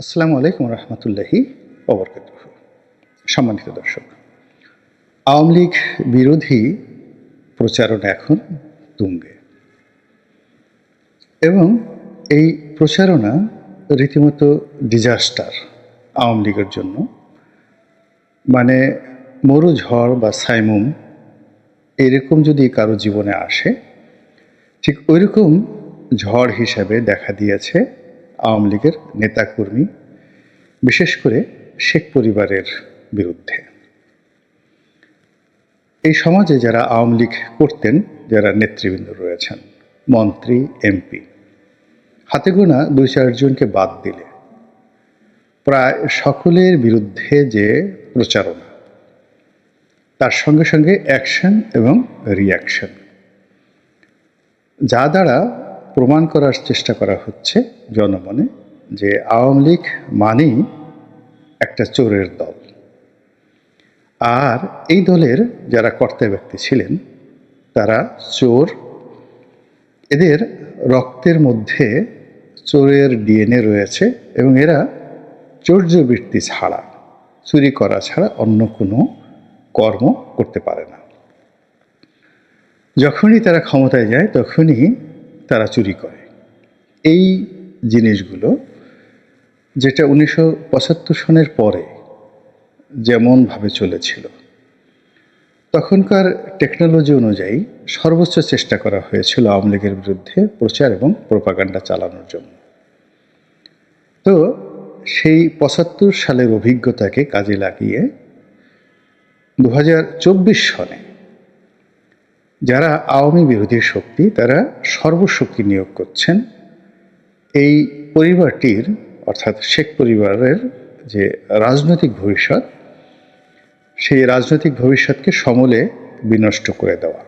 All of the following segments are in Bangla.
আসসালামু আলাইকুম রহমতুল্লাহি অবরকাত সম্মানিত দর্শক, আওয়ামী লীগ বিরোধী প্রচারণা এখন তুঙ্গে এবং এই প্রচারণা রীতিমতো ডিজাস্টার আওয়ামী লীগের জন্য। মানে মরু ঝড় বা সাইমুম এরকম যদি কারও জীবনে আসে, ঠিক ওইরকম ঝড় হিসাবে দেখা দিয়েছে আওয়ামী লীগের নেতাকর্মী, বিশেষ করে শেখ পরিবারের বিরুদ্ধে। এই সমাজে যারা আওয়ামী লীগ করতেন, যারা নেতৃবৃন্দ রয়েছেন, মন্ত্রী, এমপি, হাতে গোনা দুই চারজনকে বাদ দিলে প্রায় সকলের বিরুদ্ধে যে প্রচারণা, তার সঙ্গে সঙ্গে অ্যাকশন এবং রিয়াকশন যা দ্বারা প্রমাণ করার চেষ্টা করা হচ্ছে জনমনে যে আওয়ামী লীগ মানেই একটা চোরের দল। আর এই দলের যারা কর্তা ব্যক্তি ছিলেন, তারা চোর। এদের রক্তের মধ্যে চোরের ডিএনএ রয়েছে এবং এরা চৌর্যবৃত্তি ছাড়া, চুরি করা ছাড়া অন্য কোনো কর্ম করতে পারে না। যখনই তারা ক্ষমতায় যায়, তখনই তারা চুরি করে। এই জিনিসগুলো, যেটা উনিশশো পঁচাত্তর সনের পরে যেমনভাবে চলেছিল, তখনকার টেকনোলজি অনুযায়ী সর্বোচ্চ চেষ্টা করা হয়েছিল আওয়ামী লীগের বিরুদ্ধে প্রচার এবং প্রোপাগান্ডা চালানোর জন্য। তো সেই পঁচাত্তর সালের অভিজ্ঞতাকে কাজে লাগিয়ে দু হাজার চব্বিশ সনে যারা আওয়ামী বিরোধী শক্তি, তারা সর্বশক্তি নিয়োগ করছেন। এই পরিবারটির, অর্থাৎ শেখ পরিবারের যে রাজনৈতিক ভবিষ্যৎ, সেই রাজনৈতিক ভবিষ্যৎকে সমলে বিনষ্ট করে দেওয়া।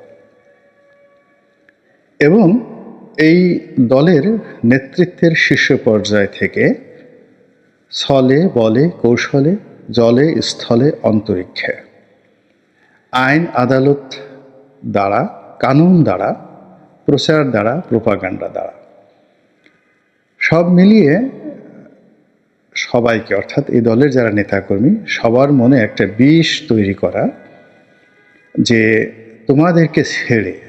এবং এই দলের নেতৃত্বের শীর্ষ পর্যায় থেকে ছলে বলে, কৌশলে, জলে, স্থলে অন্তরিক্ষে আইন, আদালত দ্বারা, কানুন দ্বারা, প্রচার দ্বারা, প্রোপাগান্ডা দ্বারা। সব মিলিয়ে সবাইকে, অর্থাৎ এই দলের যারা নেতাকর্মী, সবার মনে একটা বিষ তৈরি করা যে তোমাদেরকে ছেড়ে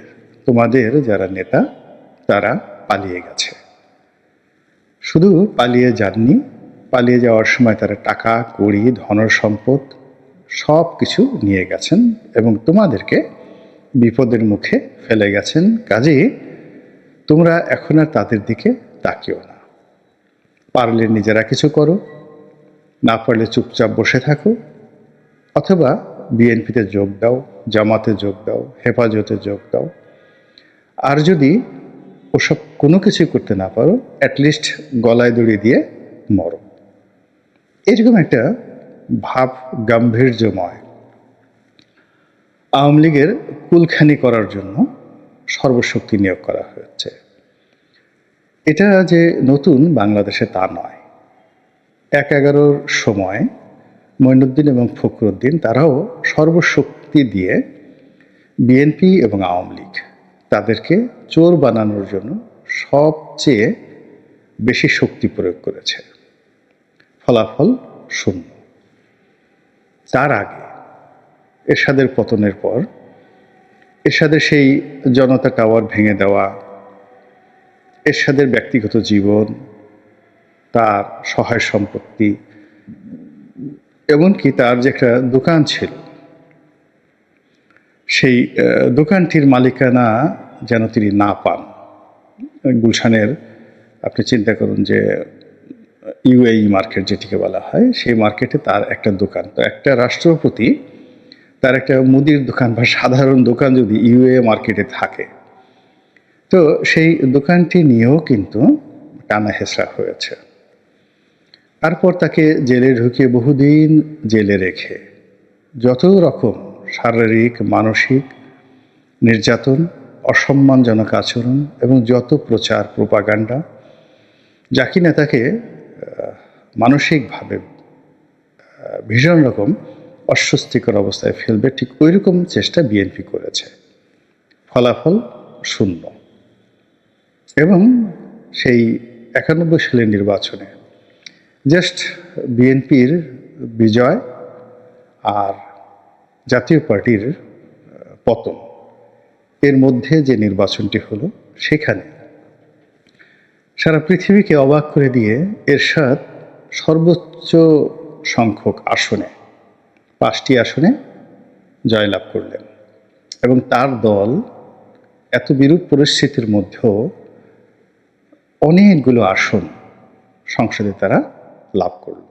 তোমাদের যারা নেতা, তারা পালিয়ে গেছে। শুধু পালিয়ে যাননি, পালিয়ে যাওয়ার সময় তারা টাকা, কড়ি ধন সম্পদ সব কিছু নিয়ে গেছেন এবং তোমাদেরকে বিপদের মুখে ফেলে গেছেন। কাজে তোমরা এখন আর তাদের দিকে তাকিও না। পারলে নিজেরা কিছু করো, না পারলে চুপচাপ বসে থাকো, অথবা বিএনপিতে যোগ দাও, জামাতে যোগ দাও, হেফাজতে যোগ দাও। আর যদি ওসব কোনো কিছু করতে না পারো অ্যাটলিস্ট গলায় দড়ি দিয়ে মরো। এরকম একটা ভাব গাম্ভীর্যময় আওয়ামী লীগের কুলখানি করার জন্য সর্বশক্তি নিয়োগ করা হয়েছে। এটা যে নতুন বাংলাদেশে তা নয়। এক এগারোর সময় মঈনুদ্দিন এবং ফখরুদ্দিন তারাও সর্বশক্তি দিয়ে বিএনপি এবং আওয়ামী লীগ তাদেরকে চোর বানানোর জন্য সবচেয়ে বেশি শক্তি প্রয়োগ করেছে। ফলাফল শূন্য। তার আগে এরশাদের পতনের পর, এরশাদের সেই জনতা টাওয়ার ভেঙে দেওয়া, এরশাদের ব্যক্তিগত জীবন, তার সহায় সম্পত্তি, এমনকি তার যে একটা দোকান ছিল, সেই দোকানটির মালিকানা যেন তিনি না পান। গুলশানের, আপনি চিন্তা করুন যে, ইউএই মার্কেট যেটিকে বলা হয়, সেই মার্কেটে তার একটা দোকান। তো একটা রাষ্ট্রপতি তার একটা মুদির দোকান বা সাধারণ দোকান যদি ইউএ মার্কেটে থাকে। তো সেই দোকানটি নিয়েও কিন্তু টানা হেসরা হয়েছে। তারপর তাকে জেলে ঢুকিয়ে বহুদিন জেলে রেখে যত রকম শারীরিক, মানসিক নির্যাতন, অসম্মানজনক আচরণ এবং যত প্রচার, প্রোপাগান্ডা, যা কিনা তাকে মানসিকভাবে ভীষণ রকম অস্বস্তিকর অবস্থায় ফেলবে, ঠিক ওই রকম চেষ্টা বিএনপি করেছে। ফলাফল শূন্য। এবং সেই একানব্বই সালের নির্বাচনে জাস্ট বিএনপির বিজয় আর জাতীয় পার্টির পতন। এর মধ্যে যে নির্বাচনটি হলো, সেখানে সারা পৃথিবীকে অবাক করে দিয়ে এরশাদ সর্বোচ্চ সংখ্যক আসনে পাঁচটি আসনে জয়লাভ করলেন। এবং তার দল এত বিরূপ পরিস্থিতির মধ্যেও অনেকগুলো আসন সংসদে তারা লাভ করল।